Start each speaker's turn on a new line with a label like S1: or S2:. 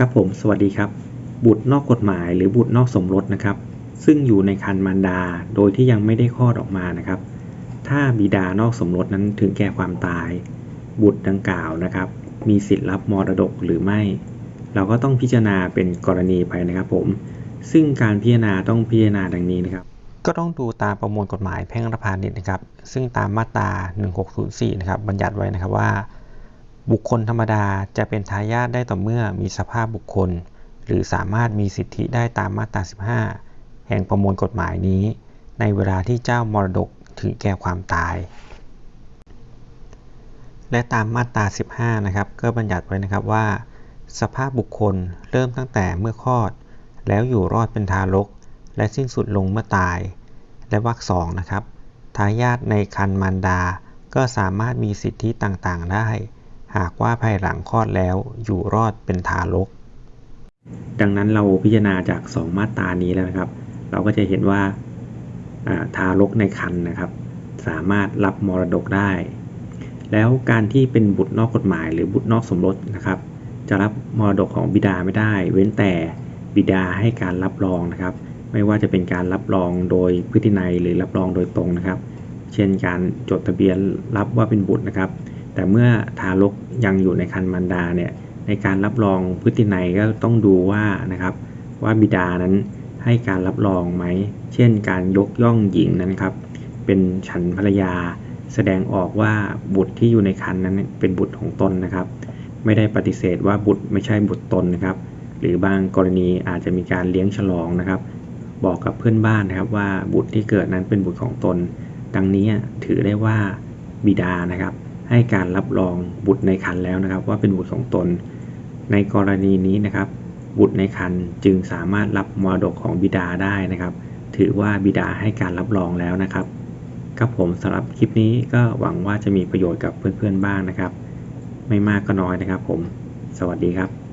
S1: ครับผมสวัสดีครับ บุตรนอกกฎหมายหรือบุตรนอกสมรสนะครับ ซึ่งอยู่ในครรภ์มารดาโดยที่ยังไม่ได้คลอดออกมานะครับ ถ้าบิดานอกสมรสนั้นถึงแก่ความตาย บุตรดังกล่าวนะครับ มีสิทธิ์รับมรดกหรือไม่ เราก็ต้องพิจารณาเป็นกรณีไปนะครับผม ซึ่งการพิจารณาต้องพิจารณาดังนี้นะครับ
S2: ก็ต้องดูตามประมวลกฎหมายแพ่งและพาณิชย์นะครับ ซึ่งตามมาตรา 1604 นะครับบัญญัติไว้นะครับว่า บุคคลธรรมดาจะเป็นทายาทได้ต่อเมื่อมีสภาพบุคคล หรือสามารถมีสิทธิได้ตามมาตรา 15 แห่งประมวลกฎหมายนี้ ในเวลาที่เจ้ามรดกถึงแก่ความตาย และตามมาตรา 15 นะครับ ก็บัญญัติไว้นะครับว่า สภาพบุคคลเริ่มตั้งแต่เมื่อคลอด แล้วอยู่รอดเป็นทารก และสิ้นสุดลงเมื่อตาย และวรรคสองนะครับทายาทในครรภ์มารดาก็สามารถมีสิทธิต่างๆได้ หากว่าภายหลังคลอดแล้วอยู่รอดเป็นทารก
S1: ดังนั้นเราพิจารณาจาก 2 มาตรานี้แล้วนะครับ เราก็จะเห็นว่าทารกในครรภ์นะครับ สามารถรับมรดกได้ แล้วการที่เป็นบุตรนอกกฎหมายหรือบุตรนอกสมรสนะครับ จะรับมรดกของบิดาไม่ได้ เว้นแต่บิดาให้การรับรองนะครับ ไม่ว่าจะเป็นการรับรองโดยพฤตินัยหรือรับรองโดยตรงนะครับ เช่นการจดทะเบียนรับว่าเป็นบุตรนะครับ แต่เมื่อทารกยังอยู่ในครรภ์มารดาเนี่ยในการรับรองพฤตินัยก็ต้องดูว่านะครับว่าบิดานั้นให้การรับรองไหม เช่น การยกย่องหญิงนั้นครับ เป็นฉันภรรยา แสดงออกว่าบุตรที่อยู่ในครรภ์นั้นเป็นบุตรของตนนะครับ ไม่ได้ปฏิเสธว่าบุตรไม่ใช่บุตรตนนะครับ หรือบางกรณีอาจจะมีการเลี้ยงฉลองนะครับ บอกกับเพื่อนบ้านนะครับว่าบุตรที่เกิดนั้นเป็นบุตรของตน ดังนี้ถือได้ว่าบิดานะครับ ให้การรับรองบุตรในครรภ์แล้วนะครับ ว่าเป็นบุตรของตน ในกรณีนี้นะครับ บุตรในครรภ์จึงสามารถรับมรดกของบิดาได้นะครับ ถือว่าบิดาให้การรับรองแล้วนะครับครับผมสำหรับคลิปนี้ก็หวังว่าจะมีประโยชน์กับเพื่อนๆบ้างนะครับ ไม่มากก็น้อยนะครับผม สวัสดีครับ